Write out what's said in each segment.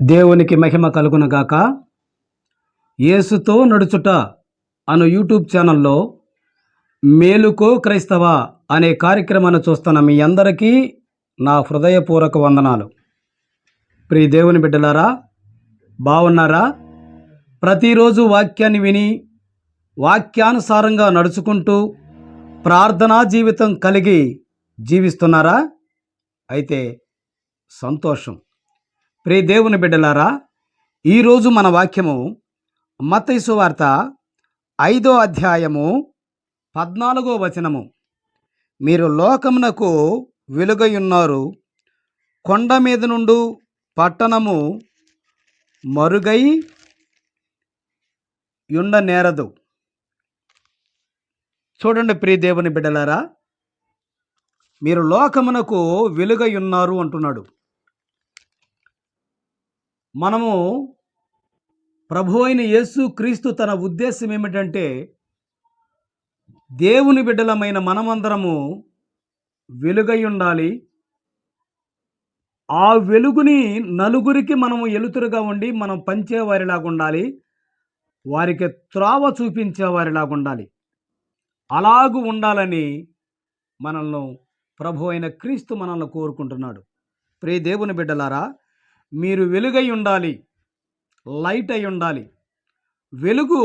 దేవునికి మహిమ కలుగునగాక. యేసుతో నడుచుట అను యూట్యూబ్ ఛానల్లో మేలుకో క్రైస్తవ అనే కార్యక్రమాన్ని చూస్తున్న మీ అందరికీ నా హృదయపూర్వక వందనాలు. ప్రియ దేవుని బిడ్డలారా బాగున్నారా ప్రతిరోజు వాక్యాన్ని విని వాక్యానుసారంగా నడుచుకుంటూ ప్రార్థనా జీవితం కలిగి జీవిస్తున్నారా? అయితే సంతోషం. ప్రే దేవుని బిడ్డలారా ఈరోజు మన వాక్యము మతైసు వార్త ఐదో అధ్యాయము పద్నాలుగో వచనము. మీరు లోకమునకు వెలుగై ఉన్నారు కొండ మీద నుండు పట్టణము మరుగై యుండ నేరదు. చూడండి ప్రియ దేవుని బిడ్డలారా మీరు లోకమునకు వెలుగై ఉన్నారు అంటున్నాడు. మనము ప్రభు అయిన యేసు క్రీస్తు తన ఉద్దేశం ఏమిటంటే దేవుని బిడ్డలమైన మనమందరము వెలుగై ఉండాలి. ఆ వెలుగుని నలుగురికి మనము ఎలుతురుగా ఉండి మనం పంచేవారిలాగా ఉండాలి. వారికి త్రావ చూపించేవారిలాగా ఉండాలి. అలాగూ ఉండాలని మనల్ని ప్రభు అయిన క్రీస్తు మనల్ని కోరుకుంటున్నాడు. ప్రియ దేవుని బిడ్డలారా మీరు వెలుగై ఉండాలి లైట్ అయి ఉండాలి. వెలుగు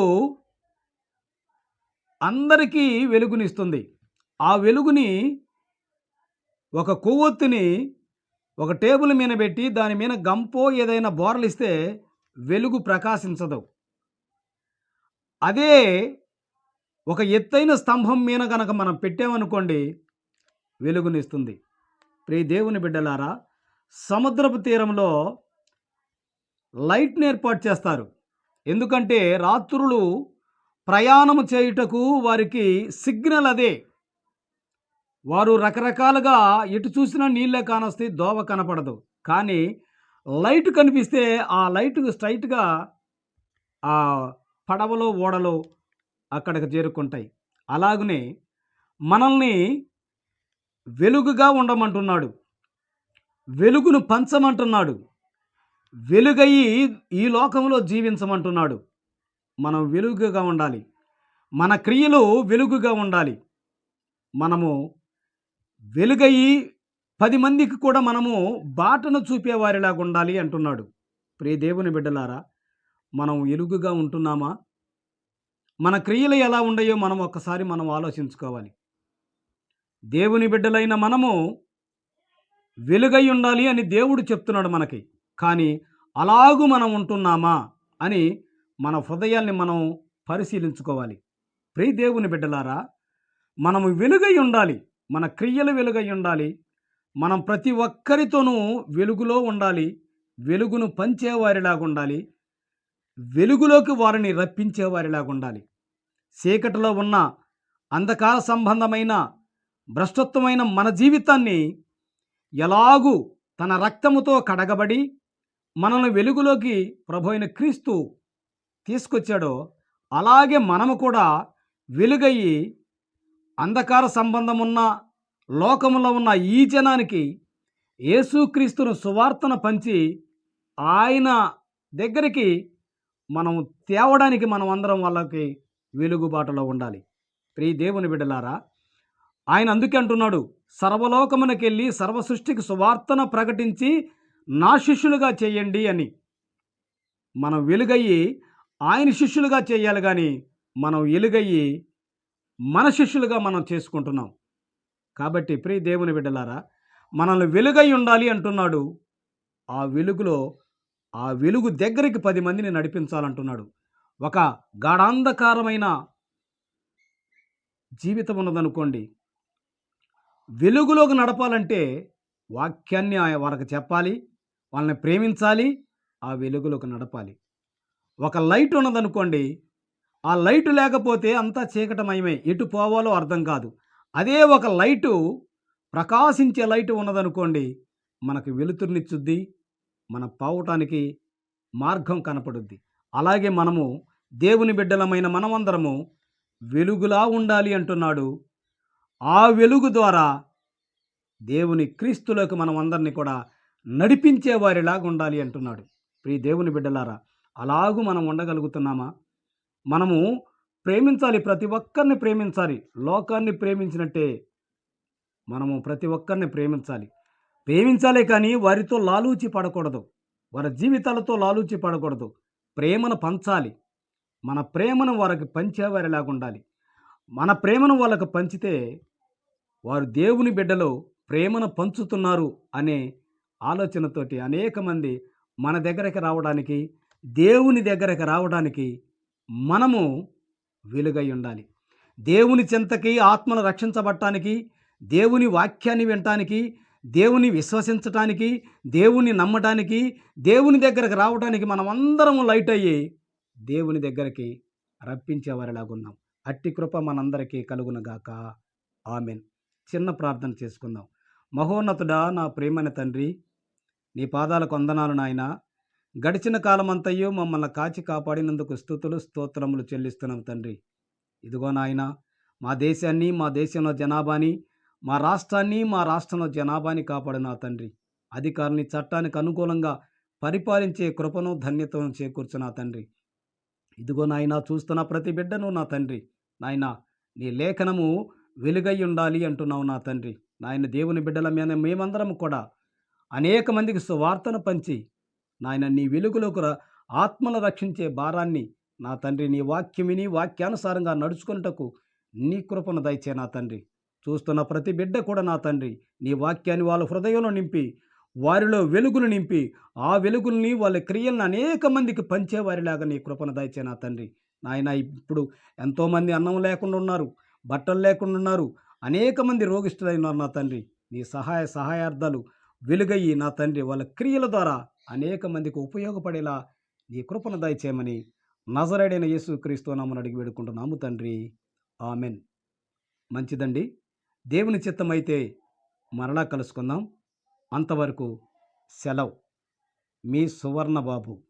అందరికీ వెలుగునిస్తుంది. ఆ వెలుగుని ఒక కొవ్వొత్తిని ఒక టేబుల్ మీద పెట్టి దాని మీద గంపో ఏదైనా బోరలిస్తే వెలుగు ప్రకాశించదు. అదే ఒక ఎత్తైన స్తంభం మీద కనుక మనం పెట్టామనుకోండి వెలుగునిస్తుంది. ప్రియ దేవుని బిడ్డలారా సముద్రపు తీరంలో లైట్ని ఏర్పాటు చేస్తారు. ఎందుకంటే రాత్రులు ప్రయాణము చేయుటకు వారికి సిగ్నల్ అదే. వారు రకరకాలుగా ఎటు చూసినా నీళ్ళే కానొస్తే దోవ కనపడదు. కానీ లైట్ కనిపిస్తే ఆ లైట్ స్ట్రైట్గా ఆ పడవలో ఓడలో అక్కడికి చేరుకుంటాయి. అలాగనే మనల్ని వెలుగుగా ఉండమంటున్నాడు. వెలుగును పంచమంటున్నాడు. వెలుగయి ఈ లోకంలో జీవించమంటున్నాడు. మనం వెలుగుగా ఉండాలి. మన క్రియలు వెలుగుగా ఉండాలి. మనము వెలుగయి పది మందికి కూడా మనము బాటను చూపేవారిలాగా ఉండాలి అంటున్నాడు. ప్రియ దేవుని బిడ్డలారా మనం వెలుగుగా ఉంటున్నామా? మన క్రియలు ఎలా ఉండయో మనం ఒక్కసారి మనం ఆలోచించుకోవాలి. దేవుని బిడ్డలైన మనము వెలుగై ఉండాలి అని దేవుడు చెప్తున్నాడు మనకి. కానీ అలాగూ మనం ఉంటున్నామా అని మన హృదయాల్ని మనం పరిశీలించుకోవాలి. ప్రియ దేవుని బిడ్డలారా మనము వెలుగై ఉండాలి మన క్రియలు వెలుగై ఉండాలి మనం ప్రతి ఒక్కరితోనూ వెలుగులో ఉండాలి వెలుగును పంచేవారిలాగా ఉండాలి వెలుగులోకి వారిని రప్పించేవారిలాగా ఉండాలి. చీకటిలో ఉన్న అంధకార సంబంధమైన భ్రష్టత్వమైన మన జీవితాన్ని ఎలాగూ తన రక్తముతో కడగబడి మనల్ని వెలుగులోకి ప్రభు అయిన క్రీస్తు తీసుకొచ్చాడో అలాగే మనము కూడా వెలుగయ్యి అంధకార సంబంధమున్న లోకములో ఉన్న ఈ జనానికి యేసుక్రీస్తును సువార్తను పంచి ఆయన దగ్గరికి మనం తేవడానికి మనం అందరం వాళ్ళకి వెలుగుబాటులో ఉండాలి. ప్రియ దేవుని బిడ్డలారా ఆయన అందుకే అంటున్నాడు సర్వలోకమునకెళ్ళి సర్వ సృష్టికి ప్రకటించి నా శిష్యులుగా చేయండి అని. మనం వెలుగయ్యి ఆయన శిష్యులుగా చేయాలి కానీ మనం ఎలుగయ్యి మన శిష్యులుగా మనం చేసుకుంటున్నాం. కాబట్టి ప్రియ దేవుని బిడ్డలారా మనల్ని వెలుగై ఉండాలి అంటున్నాడు. ఆ వెలుగులో ఆ వెలుగు దగ్గరికి పది మందిని నడిపించాలంటున్నాడు. ఒక గాఢాంధకారమైన జీవితం ఉన్నదనుకోండి వెలుగులోకి నడపాలంటే వాక్యాన్ని వాళ్ళకి వారికి చెప్పాలి వాళ్ళని ప్రేమించాలి ఆ వెలుగులోకి నడపాలి. ఒక లైట్ ఉన్నదనుకోండి ఆ లైట్ లేకపోతే అంతా చీకటమయమే ఎటు పోవాలో అర్థం కాదు. అదే ఒక లైటు ప్రకాశించే లైట్ ఉన్నదనుకోండి మనకు వెలుతురునిచ్చుద్ది మన పోవటానికి మార్గం కనపడుద్ది. అలాగే మనము దేవుని బిడ్డలమైన మనమందరము వెలుగులా ఉండాలి అంటున్నాడు ఆ వెలుగు ద్వారా దేవుని క్రీస్తులోకి మనం అందరినీ కూడా నడిపించే వారిలాగా ఉండాలి అంటున్నాడు. ప్రియ దేవుని బిడ్డలారా అలాగూ మనం ఉండగలుగుతున్నామా? మనము ప్రేమించాలి ప్రతి ఒక్కరిని ప్రేమించాలి. లోకాన్ని ప్రేమించినట్టే మనము ప్రతి ఒక్కరిని ప్రేమించాలి. ప్రేమించాలే కానీ వారితో లాలూచి పడకూడదు. వారి జీవితాలతో లాలూచి పడకూడదు. ప్రేమను పంచాలి. మన ప్రేమను వారికి పంచేవారిలాగా ఉండాలి. మన ప్రేమను వాళ్ళకు పంచితే వారు దేవుని బిడ్డలో ప్రేమను పంచుతున్నారు అనే ఆలోచనతోటి అనేక మంది మన దగ్గరికి రావడానికి దేవుని దగ్గరికి రావడానికి మనము వెలుగై ఉండాలి. దేవుని చింతకి ఆత్మను రక్షించబడటానికి దేవుని వాక్యాన్ని వినటానికి దేవుని విశ్వసించటానికి దేవుని నమ్మటానికి దేవుని దగ్గరకు రావడానికి మనం అందరం లైట్ అయ్యి దేవుని దగ్గరికి రప్పించేవారిలాగున్నాం. అట్టి కృప మనందరికీ కలుగునగాక. ఆమెన్. చిన్న ప్రార్థన చేసుకుందాం. మహోన్నతుడా నా ప్రేమైన తండ్రి నీ పాదాలకు వందనాలు నాయన. గడిచిన కాలమంతయు మమ్మల్ని కాచి కాపాడినందుకు స్థుతులు స్తోత్రములు చెల్లిస్తున్నాం తండ్రి. ఇదిగో నాయన మా దేశాన్ని మా దేశంలో జనాభాని మా రాష్ట్రాన్ని మా రాష్ట్రంలో జనాభాని కాపాడిన తండ్రి. అధికారుని చట్టానికి అనుకూలంగా పరిపాలించే కృపను ధన్యతను చేకూర్చున్న తండ్రి. ఇదిగో నాయన చూస్తున్న ప్రతి బిడ్డను నా తండ్రి. నాయన నీ లేఖనము వెలుగై ఉండాలి అంటున్నావు నా తండ్రి. నాయన దేవుని బిడ్డల మీద మేమందరం కూడా అనేక మందికి సువార్తను పంచి నాయన నీ వెలుగులోకి ర- ఆత్మను రక్షించే భారాన్ని నా తండ్రి నీ వాక్యం విని వాక్యానుసారంగా నడుచుకున్నటకు నీ కృపను దయచే నా తండ్రి. చూస్తున్న ప్రతి బిడ్డ కూడా నా తండ్రి నీ వాక్యాన్ని వాళ్ళ హృదయంలో నింపి వారిలో వెలుగును నింపి ఆ వెలుగుల్ని వాళ్ళ క్రియలను అనేక మందికి పంచేవారిలాగా నీ కృపను దయచే నా తండ్రి. నాయన ఇప్పుడు ఎంతోమంది అన్నం లేకుండా ఉన్నారు. బట్టలు లేకుండా ఉన్నారు. అనేక మంది రోగిష్ఠులైనారు నా తండ్రి. నీ సహాయ సహాయార్థాలు వెలుగయ్యి నా తండ్రి వాళ్ళ క్రియల ద్వారా అనేక మందికి ఉపయోగపడేలా నీ కృపను దయచేయమని నజరేడైన యేసు క్రీస్తు నామని అడిగి వేడుకుంటున్నాము తండ్రి. ఆమెన్. మంచిదండి. దేవుని చిత్తమైతే మరలా కలుసుకుందాం. అంతవరకు సెలవు. మీ సువర్ణ బాబు